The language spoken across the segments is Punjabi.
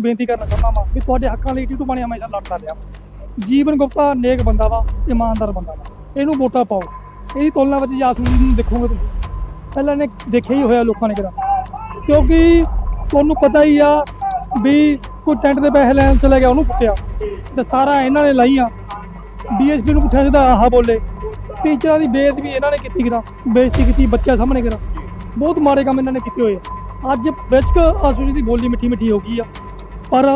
ਬੇਨਤੀ ਕਰਨਾ ਚਾਹੁੰਦਾ ਵਾਂ ਵੀ ਤੁਹਾਡੇ ਹੱਕਾਂ ਲਈ ਟੀਟੂ ਬਣੇ ਹਮੇਸ਼ਾ ਲੜਦਾ ਰਿਹਾ। ਜੀਵਨ ਗੁਪਤਾ ਨੇਕ ਬੰਦਾ ਵਾ, ਇਮਾਨਦਾਰ ਬੰਦਾ ਵਾ। ਇਹਨੂੰ ਵੋਟਾਂ ਪਾਓ। ਇਹਦੀ ਤੁਲਨਾ ਵਿੱਚ ਜਾਸੂਸ ਨੂੰ ਦੇਖੋਗੇ ਤੁਸੀਂ। ਪਹਿਲਾਂ ਨੇ ਦੇਖਿਆ ਹੀ ਹੋਇਆ ਲੋਕਾਂ ਨੇ ਕਿਹੜਾ ਕਿਉਂਕਿ ਤੁਹਾਨੂੰ ਪਤਾ ਹੀ ਆ ਵੀ ਕੋਈ ਟੈਂਟ ਦੇ ਪੈਸੇ ਲੈਣ ਚਲੇ ਗਿਆ, ਉਹਨੂੰ ਕੁੱਟਿਆ। ਦਸਤਾਰਾਂ ਇਹਨਾਂ ਨੇ ਲਾਈਆਂ। ਡੀਐਸਪੀ ਨੂੰ ਪੁੱਛਿਆ ਜਿਹਦਾ ਆਹ ਬੋਲੇ। ਟੀਚਰਾਂ ਦੀ ਬੇਇੱਜ਼ਤੀ ਇਹਨਾਂ ਨੇ ਕੀਤੀ ਕਿਰਾ। ਬੇਇੱਜ਼ਤੀ ਕੀਤੀ ਬੱਚਿਆਂ ਸਾਹਮਣੇ ਕਿਰਾ। ਬਹੁਤ ਮਾੜੇ ਕੰਮ ਇਹਨਾਂ ਨੇ ਕੀਤੇ ਹੋਏ ਅੱਜ ਬੇਸ਼ੱਕ ਆਸੂ ਦੀ ਬੋਲੀ ਮਿੱਠੀ ਮਿੱਠੀ ਹੋ ਗਈ ਆ। ਪਰ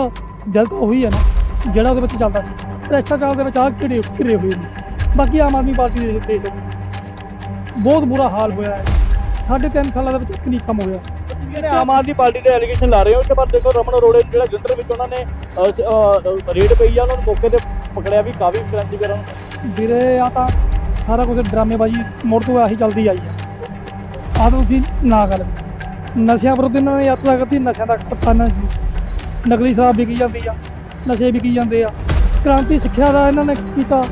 ਤਾਂ ਉਹੀ ਹੈ ਨਾ ਜਿਹੜਾ ਉਹਦੇ ਵਿੱਚ ਚੱਲਦਾ ਸੀ ਭ੍ਰਿਸ਼ਟਾਚਾਰ ਦੇ ਵਿੱਚ ਆ ਘਿਰੇ ਘਿਰੇ ਹੋਏ ਨੇ ਬਾਕੀ ਆਮ ਆਦਮੀ ਪਾਰਟੀ ਦੇ ਦੇਖ ਲਓ। ਬਹੁਤ ਬੁਰਾ ਹਾਲ ਹੋਇਆ ਹੈ। ਸਾਢੇ ਤਿੰਨ ਸਾਲਾਂ ਦੇ ਵਿੱਚ ਇੱਕ ਨਹੀਂ ਕੰਮ ਹੋਇਆ ਜਿਹੜੇ ਆਮ ਆਦਮੀ ਪਾਰਟੀ ਦੇ ਐਲੀਗੇਸ਼ਨ ਲਾ ਰਹੇ ਹੋ ਤੇ ਪਰ ਦੇਖੋ ਰਮਨ ਅਰੋੜੇ ਜਿਹੜਾ ਜਲੰਧਰ ਵਿੱਚ ਉਹਨਾਂ ਨੇ ਰੇਡ ਪਈ ਆ ਉਹਨਾਂ ਨੂੰ ਮੌਕੇ ਤੇ ਪਕੜਿਆ ਵੀ ਕਾਫੀ ਕਰੰਸੀ ਕਰਨ ਵੀਰੇ ਆ ਤਾਂ ਸਾਰਾ ਕੁਝ ਡਰਾਮੇਬਾਜ਼ੀ ਮੁੜ ਤੋਂ ਆਹੀ ਚੱਲਦੀ ਆਈ ਆ ਤਾਂ ਤੁਸੀਂ ਨਾ ਗੱਲ ਨਸ਼ਿਆਂ ਵਿਰੁੱਧ ਇਹਨਾਂ ਨੇ ਯਾਤਰਾ ਕਰਤੀ ਨਸ਼ਿਆਂ ਦਾ ਖਾਨਾ ਜੀ। ਨਕਲੀ ਸ਼ਰਾਬ ਵਿਕੀ ਜਾਂਦੀ ਆ, ਨਸ਼ੇ ਵਿਕੀ ਜਾਂਦੇ ਆ। ਕ੍ਰਾਂਤੀ ਸਿੱਖਿਆ ਦਾ ਇਹਨਾਂ ਨੇ ਕੀਤਾ।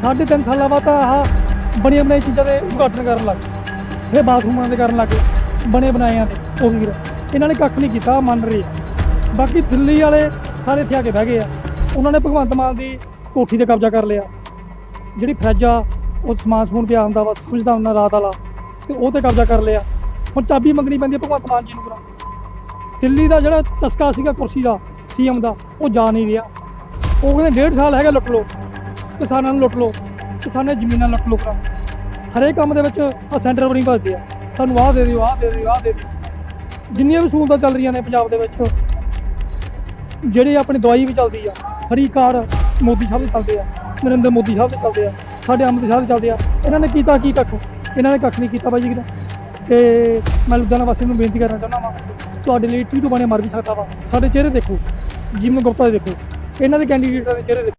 ਸਾਢੇ ਤਿੰਨ ਸਾਲਾਂ ਬਾਅਦ ਤਾਂ ਆਹ ਬਣੀਆਂ ਬਣਾਈ ਚੀਜ਼ਾਂ ਦੇ ਉਦਘਾਟਨ ਕਰਨ ਲੱਗ ਗਏ। ਫਿਰ ਬਾਥਰੂਮਾਂ ਦੇ ਕਰਨ ਲੱਗ ਗਏ। ਬਣੇ ਬਣਾਇਆਂ ਦੇ ਉਹ ਵੀਰ। ਇਹਨਾਂ ਨੇ ਕੱਖ ਨਹੀਂ ਕੀਤਾ, ਮੰਨ ਰਹੇ ਬਾਕੀ ਦਿੱਲੀ ਵਾਲੇ ਸਾਰੇ ਇੱਥੇ ਆ ਕੇ ਬਹਿ ਗਏ ਆ। ਉਹਨਾਂ ਨੇ ਭਗਵੰਤ ਮਾਨ ਦੀ ਕੋਠੀ ਤੇ ਕਬਜ਼ਾ ਕਰ ਲਿਆ। ਜਿਹੜੀ ਫਰਿੱਜ ਆ, ਉਹ ਸਮਾਨ ਸਮੂਨ ਪਿਆ ਹੁੰਦਾ ਵਾ ਸਮਝਦਾ ਹੁੰਦਾ ਰਾਤ ਵਾਲਾ, ਤੇ ਉਹ ਤੇ ਕਬਜ਼ਾ ਕਰ ਲਿਆ। ਹੁਣ ਚਾਬੀ ਮੰਗਣੀ ਪੈਂਦੀ ਭਗਵੰਤ ਮਾਨ ਜੀ ਨੂੰ। ਕਰਾ ਦਿੱਲੀ ਦਾ ਜਿਹੜਾ ਤਸਕਾ ਸੀਗਾ ਕੁਰਸੀ ਦਾ, ਸੀਐਮ ਦਾ, ਉਹ ਜਾ ਨਹੀਂ ਰਿਹਾ। ਉਹ ਕਹਿੰਦੇ ਡੇਢ ਸਾਲ ਹੈਗਾ ਲੁੱਟ ਲਓ ਕਿਸਾਨਾਂ ਨੂੰ ਲੁੱਟ ਲਓ ਕਿਸਾਨਾਂ ਦੀਆਂ ਜ਼ਮੀਨਾਂ ਲੁੱਟ ਲਓ ਕਰਾ ਹਰੇਕ ਕੰਮ ਦੇ ਵਿੱਚ ਆ ਸੈਂਟਰ ਬਣੀ ਭਜਦੇ ਆ। ਸਾਨੂੰ ਆਹ ਦੇ ਦਿਓ, ਆਹ ਦੇ ਦਿਓ, ਆਹ ਦੇ ਦਿਓ। ਜਿੰਨੀਆਂ ਵੀ ਸਹੂਲਤਾਂ ਚੱਲ ਰਹੀਆਂ ਨੇ ਪੰਜਾਬ ਦੇ ਵਿੱਚ, ਜਿਹੜੀ ਆਪਣੀ ਦਵਾਈ ਵੀ ਚੱਲਦੀ ਆ, ਹਰੀ ਕਾਰ ਮੋਦੀ ਸਾਹਿਬ ਦੇ ਚੱਲਦੇ ਆ, ਨਰਿੰਦਰ ਮੋਦੀ ਸਾਹਿਬ ਦੇ ਚੱਲਦੇ ਆ, ਸਾਡੇ ਅਮਿਤ ਸਾਹਿਬ ਦੇ ਚੱਲਦੇ ਆ। ਇਹਨਾਂ ਨੇ ਕੀਤਾ ਕੀ ਕੱਖ? ਇਹਨਾਂ ਨੇ ਕੱਖ ਨਹੀਂ ਕੀਤਾ ਬਾਈ ਜੀ ਕਿਤੇ। ਤੇ ਮੈਂ ਲੁਧਿਆਣਾ ਵਾਸੀਆਂ ਨੂੰ ਬੇਨਤੀ ਕਰਨਾ ਚਾਹੁੰਦਾ ਵਾਂ, ਤੁਹਾਡੇ ਲਈ ਟੀਟੂ ਬਣੇ ਮਰ ਵੀ ਸਕਦਾ ਵਾ। ਸਾਡੇ ਚਿਹਰੇ ਦੇਖੋ ਜੀਵਨ ਗੁਪਤਾ ਦੇ ਦੇਖੋ, ਇਹਨਾਂ ਦੇ ਕੈਂਡੀਡੇਟਾਂ ਦੇ ਚਿਹਰੇ ਦੇਖੋ।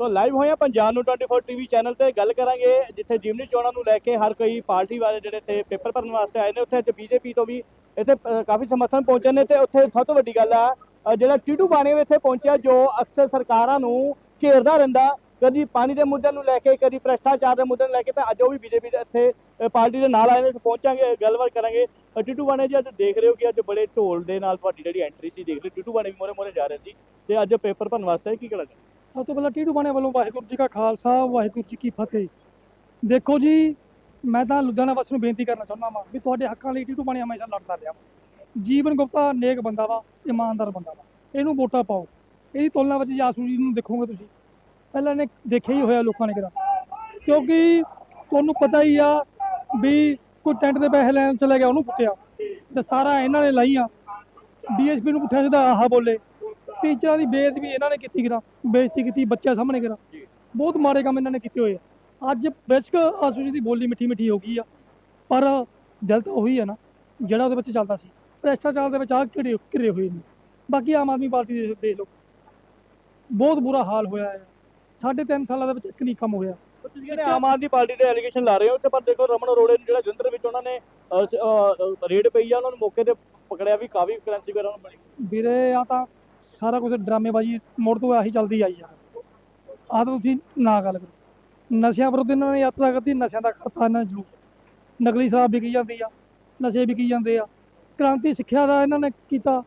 ਸੋ ਲਾਈਵ ਹੋਇਆ ਪੰਜਾਬ ਨੂੰ 24 ਟੀਵੀ ਚੈਨਲ ਤੇ, ਗੱਲ ਕਰਾਂਗੇ ਜਿੱਥੇ ਜਿਮਨੀ ਚੋਣਾਂ ਨੂੰ ਲੈ ਕੇ ਹਰ ਕੋਈ ਪਾਰਟੀ ਵਾਲੇ ਜਿਹੜੇ ਇੱਥੇ ਪੇਪਰ ਭਰਨ ਵਾਸਤੇ ਆਏ ਨੇ, ਉੱਥੇ ਅੱਜ ਬੀਜੇਪੀ ਤੋਂ ਵੀ ਇੱਥੇ ਕਾਫੀ ਸਮਰਥਨ ਪਹੁੰਚੇ ਨੇ ਤੇ ਉੱਥੇ ਸਭ ਤੋਂ ਵੱਡੀ ਗੱਲ ਆ ਜਿਹੜਾ ਟੀਟੂ ਬਾਣੇ ਇੱਥੇ ਪਹੁੰਚਿਆ, ਜੋ ਅਕਸਰ ਸਰਕਾਰਾਂ ਨੂੰ ਘੇਰਦਾ ਰਹਿੰਦਾ ਕਦੀ ਪਾਣੀ ਦੇ ਮੁੱਦੇ ਨੂੰ ਲੈ ਕੇ ਕਦੀ ਭ੍ਰਿਸ਼ਟਾਚਾਰ ਦੇ ਮੁੱਦੇ ਨੂੰ ਲੈ ਕੇ ਤਾਂ ਅੱਜ ਉਹ ਵੀ ਬੀਜੇਪੀ ਦੇ ਇੱਥੇ ਪਾਰਟੀ ਦੇ ਨਾਲ ਆਏ ਨੇ ਪਹੁੰਚਾਂਗੇ ਗੱਲਬਾਤ ਕਰਾਂਗੇ। ਅ, ਬਾਣੇ ਜੀ ਅੱਜ ਦੇਖ ਰਹੇ ਹੋ ਕਿ ਅੱਜ ਬੜੇ ਢੋਲ ਦੇ ਨਾਲ ਤੁਹਾਡੀ ਜਿਹੜੀ ਐਂਟਰੀ ਸੀ ਦੇਖ ਰਹੇ ਹੋ, ਟੀਟੂ ਬਾਣੇ ਵੀ ਮੋਰੇ ਮੋਰੇ ਜਾ ਰਹੇ ਸੀ ਤੇ ਅੱਜ ਪੇਪਰ ਭਰਨ ਵਾਸਤੇ ਕੀ ਕਹਿਣਾ ਸਭ ਤੋਂ ਪਹਿਲਾਂ ਟੀਟੂ ਬਾਣੇ ਵੱਲੋਂ ਵਾਹਿਗੁਰੂ ਜੀ ਕਾ ਖਾਲਸਾ ਵਾਹਿਗੁਰੂ ਜੀ ਕੀ ਫਤਿਹ। ਦੇਖੋ ਜੀ ਮੈਂ ਤਾਂ ਲੁਧਿਆਣਾ ਵਾਸੀ ਨੂੰ ਬੇਨਤੀ ਕਰਨਾ ਚਾਹੁੰਦਾ ਵਾਂ ਵੀ ਤੁਹਾਡੇ ਹੱਕਾਂ ਲਈ ਟੀਟੂ ਬਾਣੇ ਹਮੇਸ਼ਾ ਲੜਦਾ ਰਿਹਾ ਜੀਵਨ ਗੁਪਤਾ ਨੇਕ ਬੰਦਾ ਵਾ ਇਮਾਨਦਾਰ ਬੰਦਾ ਵਾ। ਇਹਨੂੰ ਵੋਟਾਂ ਪਾਓ। ਇਹਦੀ ਤੁਲਨਾ ਵਿੱਚ ਜਾਸੂ ਜੀ ਨੂੰ ਦੇਖੋਗੇ ਤੁਸੀਂ। ਪਹਿਲਾਂ ਨੇ ਦੇਖਿਆ ਹੀ ਹੋਇਆ ਲੋਕਾਂ ਨੇ ਕਿਹੜਾ। ਕਿਉਂਕਿ ਤੁਹਾਨੂੰ ਪਤਾ ਹੀ ਆ ਵੀ ਕੋਈ ਟੈਂਟ ਦੇ ਪੈਸੇ ਲੈਣ ਚਲਾ ਗਿਆ, ਉਹਨੂੰ ਕੁੱਟਿਆ। ਦਸਤਾਰਾਂ ਇਹਨਾਂ ਨੇ ਲਾਈਆਂ। ਡੀਐਸਪੀ ਨੂੰ ਪੁੱਛਿਆ ਜਿਹਦਾ ਆਹਾ ਬੋਲੇ। ਟੀਚਰਾਂ ਦੀ ਬੇਇੱਜ਼ਤੀ ਇਹਨਾਂ ਨੇ ਕੀਤੀ ਕਿਰਾ ਬੇਇੱਜ਼ਤੀ ਕੀਤੀ ਬੱਚਿਆਂ ਸਾਹਮਣੇ ਕਿਰਾ ਬਹੁਤ ਮਾੜੇ ਕੰਮ ਇਹਨਾਂ ਨੇ ਕੀਤੇ ਹੋਏ ਆ। ਅੱਜ ਬੇਸ਼ੱਕ ਆਸੂ ਜੀ ਦੀ ਬੋਲੀ ਮਿੱਠੀ ਮਿੱਠੀ ਹੋ ਗਈ ਆ। ਪਰ ਦਿਲ ਤਾਂ ਉਹੀ ਹੈ ਨਾ, ਜਿਹੜਾ ਉਹਦੇ ਵਿੱਚ ਚੱਲਦਾ ਸੀ। ਭ੍ਰਿਸ਼ਟਾਚਾਰ ਦੇ ਵਿੱਚ ਆ ਘਿਰੇ ਘਿਰੇ ਹੋਏ ਨੇ। ਬਾਕੀ ਆਮ ਆਦਮੀ ਪਾਰਟੀ ਦੇ ਦੇਖ ਲਓ। ਬਹੁਤ ਬੁਰਾ ਹਾਲ ਹੋਇਆ ਹੈ। ਸਾਢੇ ਤਿੰਨ ਸਾਲਾਂ ਦੇ ਵਿੱਚ ਇੱਕ ਨਹੀਂ ਕੰਮ ਹੋਇਆ। ਤੁਸੀਂ ਆਮ ਆਦਮੀ ਪਾਰਟੀ ਦੇ ਐਲੀਗੇਸ਼ਨ ਲਾ ਰਹੇ ਹੋ ਤੇ ਪਰ ਦੇਖੋ ਰਮਨ ਅਰੋੜੇ ਨੂੰ ਜਿਹੜਾ ਜਲੰਧਰ ਵਿੱਚ ਉਹਨਾਂ ਨੇ ਰੇਡ ਪਈ ਆ ਉਹਨਾਂ ਨੂੰ ਮੌਕੇ ਤੇ ਪਕੜਿਆ ਵੀ ਕਾਫੀ ਕਰੰਸੀ ਵਗੈਰਾ ਉਹਨਾਂ ਬਣੀ ਵੀਰੇ ਆ ਤਾਂ ਸਾਰਾ ਕੁਝ ਡਰਾਮੇਬਾਜ਼ੀ ਮੁੜ ਤੋਂ ਆਹੀ ਚੱਲਦੀ ਆਈ ਆ। ਆਹ ਤਾਂ ਤੁਸੀਂ ਨਾ ਗੱਲ ਕਰੋ। ਨਸ਼ਿਆਂ ਵਿਰੁੱਧ ਇਹਨਾਂ ਨੇ ਯਾਤਰਾ ਕਰਤੀ ਨਸ਼ਿਆਂ ਦਾ ਖਾਨਾ ਜਲੂਸ ਨਕਲੀ ਸ਼ਰਾਬ ਵਿਕੀ ਜਾਂਦੀ ਆ ਨਸ਼ੇ ਵਿਕੀ ਜਾਂਦੇ ਆ। ਕ੍ਰਾਂਤੀ ਸਿੱਖਿਆ ਦਾ ਇਹਨਾਂ ਨੇ ਕੀਤਾ।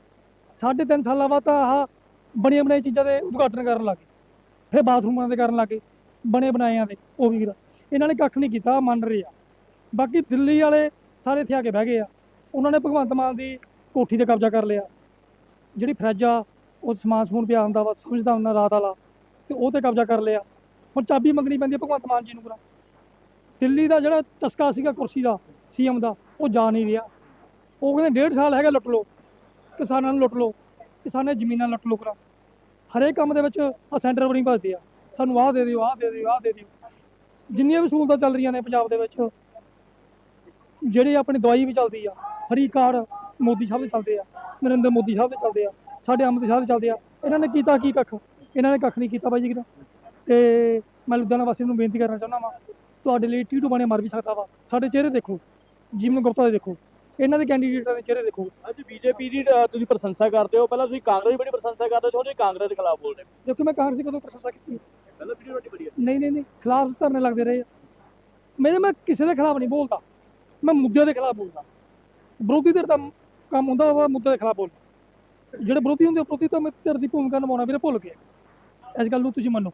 ਸਾਢੇ ਤਿੰਨ ਸਾਲਾਂ ਬਾਅਦ ਤਾਂ ਆਹ ਬਣੀਆਂ ਬਣਾਈ ਚੀਜ਼ਾਂ ਦੇ ਉਦਘਾਟਨ ਕਰਨ ਲੱਗੇ ਫਿਰ ਬਾਥਰੂਮਾਂ ਦੇ ਕਰਨ ਲੱਗੇ, ਬਣੇ ਬਣਾਇਆਂ ਦੇ, ਉਹ ਵੀਰ। ਇਹਨਾਂ ਨੇ ਕੱਖ ਨਹੀਂ ਕੀਤਾ ਮੰਨ ਰਹੇ ਆ। ਬਾਕੀ ਦਿੱਲੀ ਵਾਲੇ ਸਾਰੇ ਇੱਥੇ ਆ ਕੇ ਬਹਿ ਗਏ ਆ। ਉਹਨਾਂ ਨੇ ਭਗਵੰਤ ਮਾਨ ਦੀ ਕੋਠੀ ਤੇ ਕਬਜ਼ਾ ਕਰ ਲਿਆ। ਜਿਹੜੀ ਫਰਿੱਜ ਆ, ਉਹ ਸਮਾਨ ਸਮੂਨ ਪਿਆ ਹੁੰਦਾ ਵਾ, ਸਮਝਦਾ ਹੁੰਦਾ ਰਾਤ ਵਾਲਾ, ਤੇ ਉਹ ਤੇ ਕਬਜ਼ਾ ਕਰ ਲਿਆ। ਹੁਣ ਚਾਬੀ ਮੰਗਣੀ ਪੈਂਦੀ ਭਗਵੰਤ ਮਾਨ ਜੀ ਨੂੰ ਕਰਾ ਦਿੱਲੀ ਦਾ ਜਿਹੜਾ ਚਸਕਾ ਸੀਗਾ ਕੁਰਸੀ ਦਾ, ਸੀਐਮ ਦਾ, ਉਹ ਜਾ ਨਹੀਂ ਰਿਹਾ। ਉਹ ਕਹਿੰਦੇ ਡੇਢ ਸਾਲ ਹੈਗਾ ਲੁੱਟ ਲਓ। ਕਿਸਾਨਾਂ ਨੂੰ ਲੁੱਟ ਲਓ। ਕਿਸਾਨਾਂ ਦੀਆਂ ਜ਼ਮੀਨਾਂ ਲੁੱਟ ਲਓ ਕਰਾ ਹਰੇਕ ਕੰਮ ਦੇ ਵਿੱਚ ਆ ਸੈਂਟਰ ਬਣੀ ਭਜਦੇ ਆ। ਸਾਨੂੰ ਆਹ ਦੇ ਦਿਓ, ਆਹ ਦੇ ਦਿਓ, ਆਹ ਦੇ ਦਿਓ। ਜਿੰਨੀਆਂ ਵੀ ਸਹੂਲਤਾਂ ਚੱਲ ਰਹੀਆਂ ਨੇ ਪੰਜਾਬ ਦੇ ਵਿੱਚ, ਜਿਹੜੀ ਆਪਣੀ ਦਵਾਈ ਵੀ ਚੱਲਦੀ ਆ, ਹਰੀ ਕਾਰਡ ਮੋਦੀ ਸਾਹਿਬ ਦੇ ਚੱਲਦੇ ਆ, ਨਰਿੰਦਰ ਮੋਦੀ ਸਾਹਿਬ ਦੇ ਚੱਲਦੇ ਆ, ਸਾਡੇ ਅਮਿਤ ਸਾਹਿਬ ਦੇ ਚੱਲਦੇ ਆ। ਇਹਨਾਂ ਨੇ ਕੀਤਾ ਕੀ ਕੱਖ? ਇਹਨਾਂ ਨੇ ਕੱਖ ਨਹੀਂ ਕੀਤਾ ਬਾਈ ਜੀ ਕਿਤੇ। ਤੇ ਮੈਂ ਲੁਧਿਆਣਾ ਵਾਸੀ ਨੂੰ ਬੇਨਤੀ ਕਰਨਾ ਚਾਹੁੰਦਾ ਵਾਂ, ਤੁਹਾਡੇ ਲਈ ਟੀਟੂ ਬਣੇ ਮਰ ਵੀ ਸਕਦਾ ਵਾ। ਸਾਡੇ ਚਿਹਰੇ ਦੇਖੋ, ਜੀਵਨ ਗੁਪਤਾ ਦੇ ਦੇਖੋ। ਇਹਨਾਂ ਦੇ ਕੈਂਡੀਡੇਟਾਂ ਦੇ ਚਿਹਰੇ ਦੇਖੋ। ਅੱਜ ਬੀਜੇਪੀ ਦੀ ਤੁਸੀਂ ਪ੍ਰਸ਼ੰਸਾ ਕਰਦੇ ਹੋ। ਪਹਿਲਾਂ ਤੁਸੀਂ ਕਾਂਗਰਸ ਦੀ ਬੜੀ ਪ੍ਰਸ਼ੰਸਾ ਕਰਦੇ ਹੋ ਤੁਸੀਂ ਕਾਂਗਰਸ ਦੇ ਖਿਲਾਫ ਬੋਲਦੇ ਹੋ। ਦੇਖੋ ਮੈਂ ਕਾਂਗਰਸ ਦੀ ਕਦੋਂ ਪ੍ਰਸ਼ੰਸਾ ਕੀਤੀ? ਪਹਿਲਾਂ ਵੀਡੀਓ ਤੁਹਾਡੀ ਬੜੀ ਨਹੀਂ ਨਹੀਂ ਨਹੀਂ ਖਿਲਾਫ ਧਰਨੇ ਲੱਗਦੇ ਰਹੇ ਆ। ਮੇਰੇ ਮੈਂ ਕਿਸੇ ਦੇ ਖਿਲਾਫ ਨਹੀਂ ਬੋਲਦਾ। ਮੈਂ ਮੁੱਦਿਆਂ ਦੇ ਖਿਲਾਫ ਬੋਲਦਾ। ਵਿਰੋਧੀ ਧਿਰ ਦਾ ਕੰਮ ਹੁੰਦਾ ਵਾ ਮੁੱਦੇ ਦੇ ਖਿਲਾਫ ਬੋਲਦਾ ਜਿਹੜੇ ਵਿਰੋਧੀ ਹੁੰਦੇ ਆ, ਵਿਰੋਧੀ ਤਾਂ ਮੈਂ ਧਿਰ ਦੀ ਭੂਮਿਕਾ ਨਿਭਾਉਣਾ ਵੀਰੇ ਭੁੱਲ ਗਏ ਇਸ ਗੱਲ ਨੂੰ ਤੁਸੀਂ ਮੰਨੋ।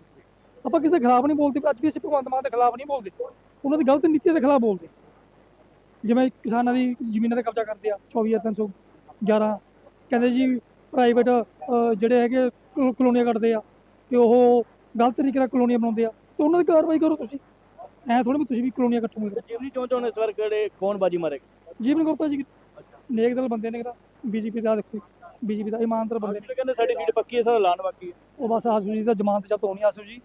ਆਪਾਂ ਕਿਸੇ ਦੇ ਖਿਲਾਫ ਨਹੀਂ ਬੋਲਦੇ ਪਰ ਅੱਜ ਵੀ ਅਸੀਂ ਭਗਵੰਤ ਮਾਨ ਦੇ ਖਿਲਾਫ ਨਹੀਂ ਬੋਲਦੇ। ਉਹਨਾਂ ਦੀ ਗਲਤ ਨੀਤੀ ਦੇ ਖਿਲਾਫ ਬੋਲਦੇ। ਜਿਵੇਂ ਕਿਸਾਨਾਂ ਦੀ ਜ਼ਮੀਨਾਂ ਤੇ ਕਬਜ਼ਾ ਕਰਦੇ ਆ 24311 ਕਹਿੰਦੇ ਜੀ ਪ੍ਰਾਈਵੇਟ ਜਿਹੜੇ ਹੈਗੇ ਕਲੋ- ਕਲੋਨੀਆਂ ਕੱਟਦੇ ਆ ਤੇ ਉਹ ਗਲਤ ਤਰੀਕੇ ਨਾਲ ਕਲੋਨੀਆਂ ਬਣਾਉਂਦੇ ਆ। ਤੇ ਉਹਨਾਂ ਦੀ ਕਾਰਵਾਈ ਕਰੋ ਤੁਸੀਂ। ਐ ਥੋੜੀ ਵੀ ਤੁਸੀਂ ਵੀ ਕਲੋਨੀਆਂ ਕੱਟੋਗੇ ਜਿਮਨੀ ਚੋਣ ਚੋਣ ਇਸ ਵਾਰ ਕਿਹੜੇ ਕੌਣ ਬਾਜੀ ਮਾਰੇਗਾ? ਜੀਵਨ ਗੁਪਤਾ ਜੀ। ਨੇਕ ਦਲ ਬੰਦੇ ਨੇ ਕਿਹੜਾ ਬੀਜੇਪੀ ਦਾ ਦੇਖੋ। ਬੀਜੇਪੀ ਦਾ ਇਮਾਨਦਾਰ ਬੰਦੇ ਨੇ। ਕਹਿੰਦੇ ਸਾਡੀ ਸੀਟ ਪੱਕੀ ਹੈ ਸਰ ਐਲਾਨ ਬਾਕੀ ਹੈ। ਉਹ ਬਸ ਆਸੂ ਜੀ ਦਾ ਜ਼ਮਾਨਤ ਜਦ ਹੋਣੀ ਆਸੂ ਜੀ।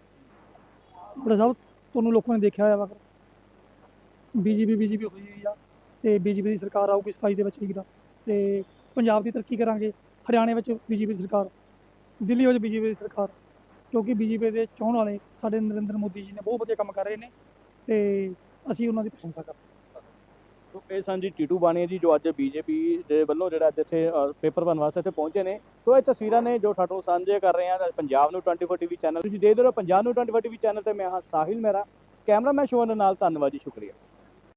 ਬੜਾ ਸਾਹਿਬ ਤੁਹਾਨੂੰ ਲੋਕਾਂ ਨੇ ਦੇਖਿਆ ਹੋਇਆ ਵਾ। ਬੀਜੇਪੀ ਬੀਜੇਪੀ ਹੋਈ ਹੋਈ ਆ। ਤੇ ਬੀਜੇਪੀ ਦੀ ਸਰਕਾਰ ਆਊਗੀ ਸਫ਼ਾਈ ਦੇ ਵਿੱਚ ਠੀਕ ਦਾ ਤੇ ਪੰਜਾਬ ਦੀ ਤਰੱਕੀ ਕਰਾਂਗੇ, ਹਰਿਆਣੇ ਵਿੱਚ ਬੀਜੇਪੀ ਦੀ ਸਰਕਾਰ, ਦਿੱਲੀ ਵਿੱਚ ਬੀਜੇਪੀ ਦੀ ਸਰਕਾਰ, ਕਿਉਂਕਿ ਬੀਜੇਪੀ ਦੇ ਚਾਹਣ ਵਾਲੇ ਸਾਡੇ ਨਰਿੰਦਰ ਮੋਦੀ ਜੀ ਨੇ ਬਹੁਤ ਵਧੀਆ ਕੰਮ ਕਰ ਰਹੇ ਨੇ ਤੇ ਅਸੀਂ ਉਹਨਾਂ ਦੀ ਪ੍ਰਸ਼ੰਸਾ ਕਰਦੇ ਹਾਂ। ਇਹ ਸਨ ਜੀ ਟੀਟੂ ਬਾਣੀ ਜੀ ਜੋ ਅੱਜ ਬੀਜੇਪੀ ਦੇ ਵੱਲੋਂ ਜਿਹੜਾ ਅੱਜ ਇੱਥੇ ਪੇਪਰ ਭਰਨ ਵਾਸਤੇ ਇੱਥੇ ਪਹੁੰਚੇ ਨੇ। ਸੋ ਇਹ ਤਸਵੀਰਾਂ ਨੇ ਜੋ ਤੁਹਾਡੇ ਸਾਂਝੇ ਕਰ ਰਹੇ ਹਾਂ। ਪੰਜਾਬ ਨੂੰ 24 ਟੀਵੀ ਚੈਨਲ ਤੁਸੀਂ ਦੇਖਦੇ ਰਹੋ। ਪੰਜਾਬ ਨੂੰ 24 ਟੀਵੀ ਚੈਨਲ ਤੇ ਮੈਂ ਹਾਂ ਸਾਹਿਲ ਮੇਰਾ। ਕੈਮਰਾਮੈਨ ਸ਼ੋਨ ਨਾਲ ਧੰਨਵਾਦ ਜੀ, ਸ਼ੁਕਰੀਆ।